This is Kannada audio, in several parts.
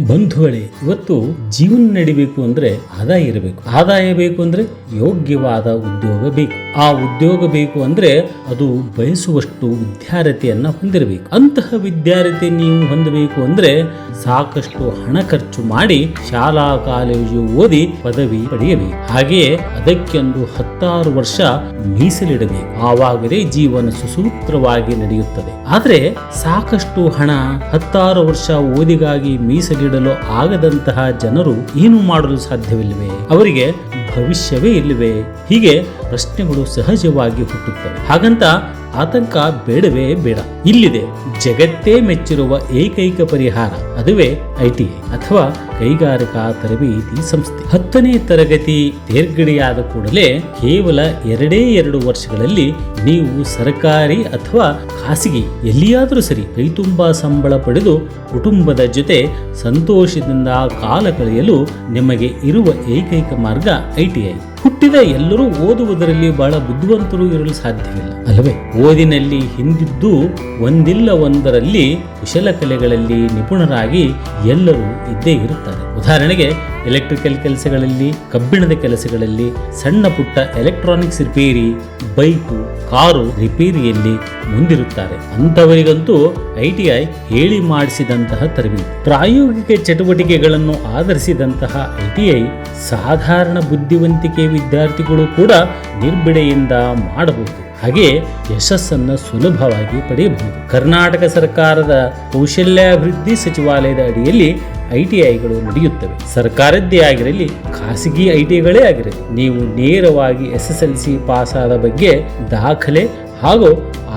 ಬಂಧುಗಳೇ, ಇವತ್ತು ಜೀವನ ನಡಿಬೇಕು ಅಂದ್ರೆ ಆದಾಯ ಇರಬೇಕು. ಆದಾಯ ಬೇಕು ಅಂದ್ರೆ ಯೋಗ್ಯವಾದ ಉದ್ಯೋಗ ಬೇಕು. ಆ ಉದ್ಯೋಗ ಬೇಕು ಅಂದ್ರೆ ಅದು ಬಯಸುವಷ್ಟು ವಿದ್ಯಾರ್ಥಿಯನ್ನ ಹೊಂದಿರಬೇಕು. ಅಂತಹ ವಿದ್ಯಾರ್ಥಿ ನೀವು ಹೊಂದಬೇಕು ಅಂದ್ರೆ ಸಾಕಷ್ಟು ಹಣ ಖರ್ಚು ಮಾಡಿ ಶಾಲಾ ಕಾಲೇಜು ಓದಿ ಪದವಿ ಪಡೆಯಬೇಕು. ಹಾಗೆಯೇ ಅದಕ್ಕೆಂದು ಹತ್ತಾರು ವರ್ಷ ಮೀಸಲಿಡಬೇಕು. ಆವಾಗಲೇ ಜೀವನ ಸುಸೂತ್ರವಾಗಿ ನಡೆಯುತ್ತದೆ. ಆದ್ರೆ ಸಾಕಷ್ಟು ಹಣ ಹತ್ತಾರು ವರ್ಷ ಓದಿಗಾಗಿ ಮೀಸಲಿಡಲು ಆಗದಂತಹ ಜನರು ಏನು ಮಾಡಲು ಸಾಧ್ಯವಿಲ್ಲವೇ? ಅವರಿಗೆ ಭವಿಷ್ಯವೇ ಇಲ್ಲವೇ? ಹೀಗೆ ಪ್ರಶ್ನೆಗಳು ಸಹಜವಾಗಿ ಹುಟ್ಟುತ್ತವೆ. ಹಾಗಂತ ಆತಂಕ ಬೇಡವೇ ಬೇಡ. ಇಲ್ಲಿದೆ ಜಗತ್ತೇ ಮೆಚ್ಚಿರುವ ಏಕೈಕ ಪರಿಹಾರ. ಅದುವೇ ಐ ಟಿ ಅಥವಾ ಕೈಗಾರಿಕಾ ತರಬೇತಿ ಸಂಸ್ಥೆ. ಹತ್ತನೇ ತರಗತಿ ತೇರ್ಗಡೆಯಾದ ಕೂಡಲೇ ಕೇವಲ ಎರಡೇ ಎರಡು ವರ್ಷಗಳಲ್ಲಿ ನೀವು ಸರ್ಕಾರಿ ಅಥವಾ ಖಾಸಗಿ, ಎಲ್ಲಿಯಾದರೂ ಸರಿ ಕೈತುಂಬ ಸಂಬಳ ಪಡೆದು ಕುಟುಂಬದ ಜೊತೆ ಸಂತೋಷದಿಂದ ಕಾಲ ಕಳೆಯಲು ನಿಮಗೆ ಇರುವ ಏಕೈಕ ಮಾರ್ಗ ಐ ಟಿ ಐ ಹುಟ್ಟಿದ ಎಲ್ಲರೂ ಓದುವುದರಲ್ಲಿ ಬಹಳ ಬುದ್ಧಿವಂತರು ಇರಲು ಸಾಧ್ಯವಿಲ್ಲ. ಅಲ್ಲವೇ? ಓದಿನಲ್ಲಿ ಹಿಂದಿದ್ದು ಒಂದಿಲ್ಲ ಒಂದರಲ್ಲಿ ಕುಶಲಕಲೆಗಳಲ್ಲಿ ನಿಪುಣರಾಗಿ ಎಲ್ಲರೂ ಇದ್ದೇ ಇರುತ್ತಾರೆ. ಉದಾಹರಣೆಗೆ ಎಲೆಕ್ಟ್ರಿಕಲ್ ಕೆಲಸಗಳಲ್ಲಿ, ಕಬ್ಬಿಣದ ಕೆಲಸಗಳಲ್ಲಿ ಸಣ್ಣ ಪುಟ್ಟ ಎಲೆಕ್ಟ್ರಾನಿಕ್ಸ್ ರಿಪೇರಿ ಬೈಕು, ಕಾರು ರಿಪೇರಿಯಲ್ಲಿ ಮುಂದಿರುತ್ತಾರೆ. ಅಂಥವರಿಗಂತೂ ಐ ಟಿ ಐ ಹೇಳಿ ಮಾಡಿಸಿದಂತಹ ತರಬೇತಿ. ಪ್ರಾಯೋಗಿಕ ಚಟುವಟಿಕೆಗಳನ್ನು ಆಧರಿಸಿದಂತಹ ಐ ಟಿ ಐ ಸಾಧಾರಣ ಬುದ್ಧಿವಂತಿಕೆ ವಿದ್ಯಾರ್ಥಿಗಳು ಕೂಡ ನಿರ್ಬಿಡೆಯಿಂದ ಮಾಡಬಹುದು. ಹಾಗೆ ಯಶಸ್ಸನ್ನು ಸುಲಭವಾಗಿ ಪಡೆಯಬಹುದು. ಕರ್ನಾಟಕ ಸರ್ಕಾರದ ಕೌಶಲ್ಯಾಭಿವೃದ್ಧಿ ಸಚಿವಾಲಯದ ಅಡಿಯಲ್ಲಿ ಐ ಟಿ ಐಗಳು ನಡೆಯುತ್ತವೆ. ಸರ್ಕಾರದ್ದೇ ಆಗಿರಲಿ, ಖಾಸಗಿ ಐ ಟಿ ಐಗಳೇ ಆಗಿರಲಿ, ನೀವು ನೇರವಾಗಿ S S L C pass ಆದ ಬಗ್ಗೆ ದಾಖಲೆ ಹಾಗೂ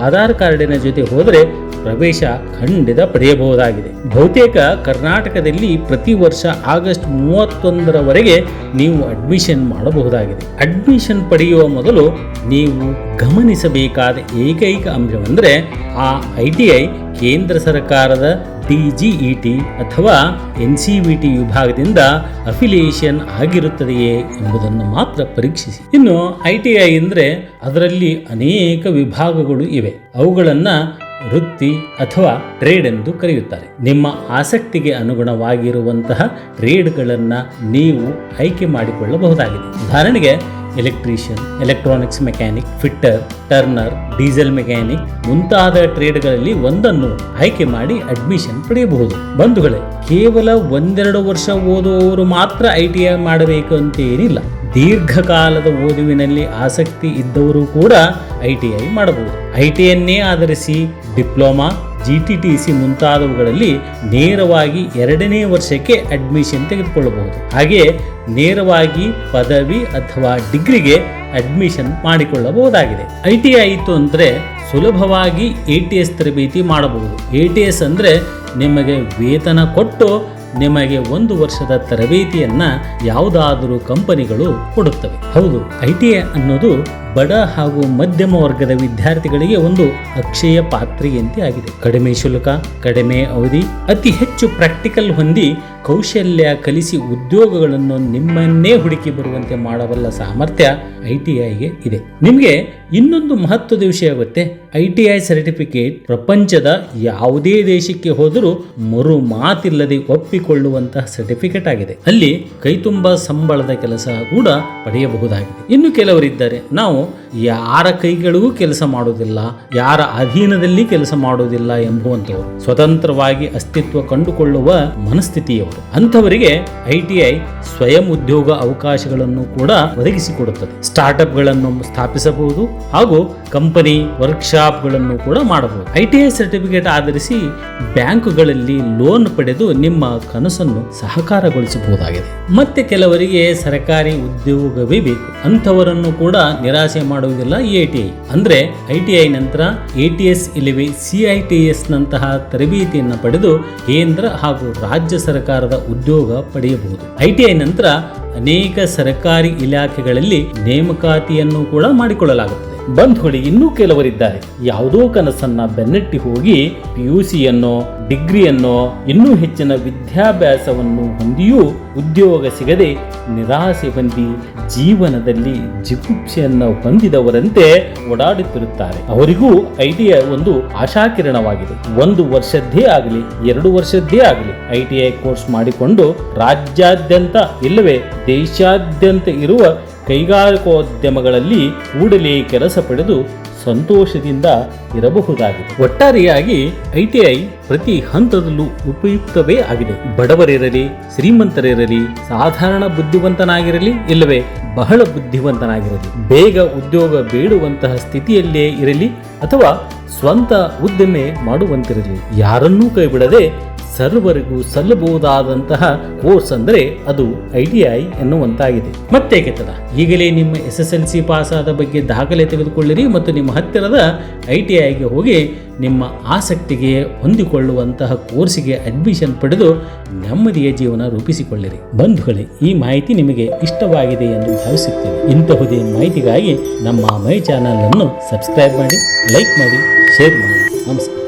ಆಧಾರ್ ಕಾರ್ಡಿನ ಜೊತೆ ಹೋದರೆ ಪ್ರವೇಶ ಖಂಡಿತ ಪಡೆಯಬಹುದಾಗಿದೆ. ಬಹುತೇಕ ಕರ್ನಾಟಕದಲ್ಲಿ ಪ್ರತಿ ವರ್ಷ ಆಗಸ್ಟ್ ಮೂವತ್ತೊಂದರವರೆಗೆ ನೀವು ಅಡ್ಮಿಷನ್ ಮಾಡಬಹುದಾಗಿದೆ. ಅಡ್ಮಿಷನ್ ಪಡೆಯುವ ಮೊದಲು ನೀವು ಗಮನಿಸಬೇಕಾದ ಏಕೈಕ ಅಂಶವೆಂದರೆ ಆ ಐ ಟಿ ಐ ಕೇಂದ್ರ ಸರ್ಕಾರದ ಟಿ ಅಥವಾ ಎನ್ ಸಿ ವಿ ಟಿ ವಿಭಾಗದಿಂದ ಅಫಿಲಿಯೇಷನ್ ಆಗಿರುತ್ತದೆಯೇ ಎಂಬುದನ್ನು ಮಾತ್ರ ಪರೀಕ್ಷಿಸಿ. ಇನ್ನು ಐ ಟಿ ಐ ಅಂದರೆ ಅದರಲ್ಲಿ ಅನೇಕ ವಿಭಾಗಗಳು ಇವೆ. ಅವುಗಳನ್ನು ವೃತ್ತಿ ಅಥವಾ ಟ್ರೇಡ್ ಎಂದು ಕರೆಯುತ್ತಾರೆ. ನಿಮ್ಮ ಆಸಕ್ತಿಗೆ ಅನುಗುಣವಾಗಿರುವಂತಹ ಟ್ರೇಡ್ಗಳನ್ನು ನೀವು ಆಯ್ಕೆ ಮಾಡಿಕೊಳ್ಳಬಹುದಾಗಿದೆ. ಉದಾಹರಣೆಗೆ electrician, electronics mechanic, fitter, turner, diesel mechanic ಮುಂತಾದ ಟ್ರೇಡ್ಗಳಲ್ಲಿ ಒಂದನ್ನು ಆಯ್ಕೆ ಮಾಡಿ ಅಡ್ಮಿಷನ್ ಪಡೆಯಬಹುದು. ಬಂಧುಗಳೇ, ಕೇವಲ ಒಂದೆರಡು ವರ್ಷ ಓದುವವರು ಮಾತ್ರ ಐ ಟಿ ಐ ಮಾಡಬೇಕು ಅಂತ ಏನಿಲ್ಲ ದೀರ್ಘಕಾಲದ ಓದುವಿನಲ್ಲಿ ಆಸಕ್ತಿ ಇದ್ದವರು ಕೂಡ ಐ ಟಿ ಐ ಮಾಡಬಹುದು. ಐ ಟಿ ಐನ್ನೇ ಆಧರಿಸಿ diploma G T T C ಮುಂತಾದವುಗಳಲ್ಲಿ ನೇರವಾಗಿ ಎರಡನೇ ವರ್ಷಕ್ಕೆ ಅಡ್ಮಿಷನ್ ತೆಗೆದುಕೊಳ್ಳಬಹುದು. ಹಾಗೆ ನೇರವಾಗಿ ಪದವಿ ಅಥವಾ ಡಿಗ್ರಿಗೆ ಅಡ್ಮಿಷನ್ ಮಾಡಿಕೊಳ್ಳಬಹುದಾಗಿದೆ. ಐ ಟಿ ಐ ಇತ್ತು ಅಂದರೆ ಸುಲಭವಾಗಿ ಎ ಟಿ ಎಸ್ ತರಬೇತಿ ಮಾಡಬಹುದು. ಎ ಟಿ ಎಸ್ ಅಂದರೆ ನಿಮಗೆ ವೇತನ ಕೊಟ್ಟು ನಿಮಗೆ ಒಂದು ವರ್ಷದ ತರಬೇತಿಯನ್ನ ಯಾವುದಾದರೂ ಕಂಪನಿಗಳು ಕೊಡುತ್ತವೆ. ಹೌದು, ಐ ಟಿ ಐ ಅನ್ನೋದು ಬಡ ಹಾಗೂ ಮಧ್ಯಮ ವರ್ಗದ ವಿದ್ಯಾರ್ಥಿಗಳಿಗೆ ಒಂದು ಅಕ್ಷಯ ಪಾತ್ರೆಯಂತೆ ಆಗಿದೆ. ಕಡಿಮೆ ಶುಲ್ಕ, ಕಡಿಮೆ ಅವಧಿ, ಅತಿ ಹೆಚ್ಚು ಪ್ರಾಕ್ಟಿಕಲ್ ಹೊಂದಿ ಕೌಶಲ್ಯ ಕಲಿಸಿ ಉದ್ಯೋಗಗಳನ್ನು ನಿಮ್ಮನ್ನೇ ಹುಡುಕಿ ಬರುವಂತೆ ಮಾಡಬಲ್ಲ ಸಾಮರ್ಥ್ಯ ಐ ಟಿ ಐಗೆ ಇದೆ. ನಿಮಗೆ ಇನ್ನೊಂದು ಮಹತ್ವದ ವಿಷಯ ಗೊತ್ತೇ? ಐ ಟಿ ಐ ಸರ್ಟಿಫಿಕೇಟ್ ಪ್ರಪಂಚದ ಯಾವುದೇ ದೇಶಕ್ಕೆ ಹೋದರೂ ಮರು ಮಾತಿಲ್ಲದೆ ಒಪ್ಪಿಕೊಳ್ಳುವಂತಹ ಸರ್ಟಿಫಿಕೇಟ್ ಆಗಿದೆ. ಅಲ್ಲಿ ಕೈತುಂಬ ಸಂಬಳದ ಕೆಲಸ ಕೂಡ ಪಡೆಯಬಹುದಾಗಿದೆ. ಇನ್ನು ಕೆಲವರಿದ್ದಾರೆ. ನಾವು ಯಾರ ಕೈಗಳಿಗೂ ಕೆಲಸ ಮಾಡುವುದಿಲ್ಲ, ಯಾರ ಅಧೀನದಲ್ಲಿ ಕೆಲಸ ಮಾಡುವುದಿಲ್ಲ ಎಂಬುವಂತವರು ಸ್ವತಂತ್ರವಾಗಿ ಅಸ್ತಿತ್ವ ಕಂಡುಕೊಳ್ಳುವ ಮನಸ್ಥಿತಿಯವರು. ಅಂಥವರಿಗೆ ಐಟಿಐ ಸ್ವಯಂ ಉದ್ಯೋಗ ಅವಕಾಶಗಳನ್ನು ಕೂಡ ಒದಗಿಸಿಕೊಡುತ್ತದೆ. ಸ್ಟಾರ್ಟ್ಅಪ್ಗಳನ್ನು ಸ್ಥಾಪಿಸಬಹುದು ಹಾಗೂ ಕಂಪನಿ ವರ್ಕ್ಶಾಪ್ಗಳನ್ನು ಕೂಡ ಮಾಡಬಹುದು. ಐಟಿಐ ಸರ್ಟಿಫಿಕೇಟ್ ಆಧರಿಸಿ ಬ್ಯಾಂಕುಗಳಲ್ಲಿ ಲೋನ್ ಪಡೆದು ನಿಮ್ಮ ಕನಸನ್ನು ಸಹಕಾರಗೊಳಿಸಬಹುದಾಗಿದೆ. ಮತ್ತೆ ಕೆಲವರಿಗೆ ಸರ್ಕಾರಿ ಉದ್ಯೋಗವೇ ಬೇಕು. ಅಂಥವರನ್ನು ಕೂಡ ನಿರಾಸೆ ಮಾಡುವುದಿಲ್ಲ ಎ ಟಿ ಐ ಅಂದ್ರೆ ಐ ಟಿ ಐ ನಂತರ ಎ ಟಿ ಎಸ್ ಇಲ್ಲವೇ ಸಿ ಟಿ ಎಸ್ ನಂತಹ ತರಬೇತಿಯನ್ನು ಪಡೆದು ಕೇಂದ್ರ ಹಾಗೂ ರಾಜ್ಯ ಸರ್ಕಾರದ ಉದ್ಯೋಗ ಪಡೆಯಬಹುದು. ಐ ಟಿ ಐ ನಂತರ ಅನೇಕ ಸರ್ಕಾರಿ ಇಲಾಖೆಗಳಲ್ಲಿ ನೇಮಕಾತಿಯನ್ನು ಕೂಡ ಮಾಡಿಕೊಳ್ಳಲಾಗುತ್ತದೆ. ಬಂಧುಗಳು ಇನ್ನೂ ಕೆಲವರಿದ್ದಾರೆ. ಯಾವುದೋ ಕನಸನ್ನ ಬೆನ್ನಟ್ಟಿ ಹೋಗಿ ಪಿ ಯು ಸಿಯನ್ನೋ ಡಿಗ್ರಿಯನ್ನೋ, ಇನ್ನೂ ಹೆಚ್ಚಿನ ವಿದ್ಯಾಭ್ಯಾಸವನ್ನು ಹೊಂದಿಯೂ ಉದ್ಯೋಗ ಸಿಗದೆ ನಿರಾಸೆ ಹೊಂದಿ ಜೀವನದಲ್ಲಿ ಜಿಗುಪ್ಸೆಯನ್ನು ಹೊಂದಿದವರಂತೆ ಓಡಾಡುತ್ತಿರುತ್ತಾರೆ. ಅವರಿಗೂ ಐಟಿಐ ಒಂದು ಆಶಾಕಿರಣವಾಗಿದೆ. ಒಂದು ವರ್ಷದ್ದೇ ಆಗಲಿ, ಎರಡು ವರ್ಷದ್ದೇ ಆಗಲಿ ಐಟಿಐ ಕೋರ್ಸ್ ಮಾಡಿಕೊಂಡು ರಾಜ್ಯಾದ್ಯಂತ ಇಲ್ಲವೇ ದೇಶಾದ್ಯಂತ ಇರುವ ಕೈಗಾರಿಕೋದ್ಯಮಗಳಲ್ಲಿ ಕೂಡಲೇ ಕೆಲಸ ಪಡೆದು ಸಂತೋಷದಿಂದ ಇರಬಹುದಾಗಿದೆ. ಒಟ್ಟಾರೆಯಾಗಿ ಐಟಿಐ ಪ್ರತಿ ಹಂತದಲ್ಲೂ ಉಪಯುಕ್ತವೇ ಆಗಿದೆ. ಬಡವರಿರಲಿ, ಶ್ರೀಮಂತರಿರಲಿ, ಸಾಧಾರಣ ಬುದ್ಧಿವಂತನಾಗಿರಲಿ ಇಲ್ಲವೇ ಬಹಳ ಬುದ್ಧಿವಂತನಾಗಿರಲಿ, ಬೇಗ ಉದ್ಯೋಗ ಬೇಡುವಂತಹ ಸ್ಥಿತಿಯಲ್ಲೇ ಇರಲಿ ಅಥವಾ ಸ್ವಂತ ಉದ್ದಿಮೆ ಮಾಡುವಂತಿರಲಿ, ಯಾರನ್ನೂ ಕೈಬಿಡದೆ ಸರ್ವರಿಗೂ ಸಲ್ಲಬಹುದಾದಂತಹ ಕೋರ್ಸ್ ಅಂದರೆ ಅದು ಐ ಟಿ ಐ ಎನ್ನುವಂತಾಗಿದೆ. ಮತ್ತೆ ಕೆತ್ತದ. ಈಗಲೇ ನಿಮ್ಮ S S L C pass ಆದ ಬಗ್ಗೆ ದಾಖಲೆ ತೆಗೆದುಕೊಳ್ಳಿರಿ ಮತ್ತು ನಿಮ್ಮ ಹತ್ತಿರದ ಐ ಟಿ ಐಗೆ ಹೋಗಿ ನಿಮ್ಮ ಆಸಕ್ತಿಗೆ ಹೊಂದಿಕೊಳ್ಳುವಂತಹ ಕೋರ್ಸಿಗೆ ಅಡ್ಮಿಷನ್ ಪಡೆದು ನೆಮ್ಮದಿಯ ಜೀವನ ರೂಪಿಸಿಕೊಳ್ಳಿರಿ. ಬಂಧುಗಳೇ, ಈ ಮಾಹಿತಿ ನಿಮಗೆ ಇಷ್ಟವಾಗಿದೆ ಎಂದು ಭಾವಿಸುತ್ತೇವೆ ಇಂತಹುದೇ ಮಾಹಿತಿಗಾಗಿ ನಮ್ಮ ಮೈ ಚಾನಲ್ ಅನ್ನು ಸಬ್ಸ್ಕ್ರೈಬ್ ಮಾಡಿ, ಲೈಕ್ ಮಾಡಿ, ಶೇರ್ ಮಾಡಿ. ನಮಸ್ಕಾರ.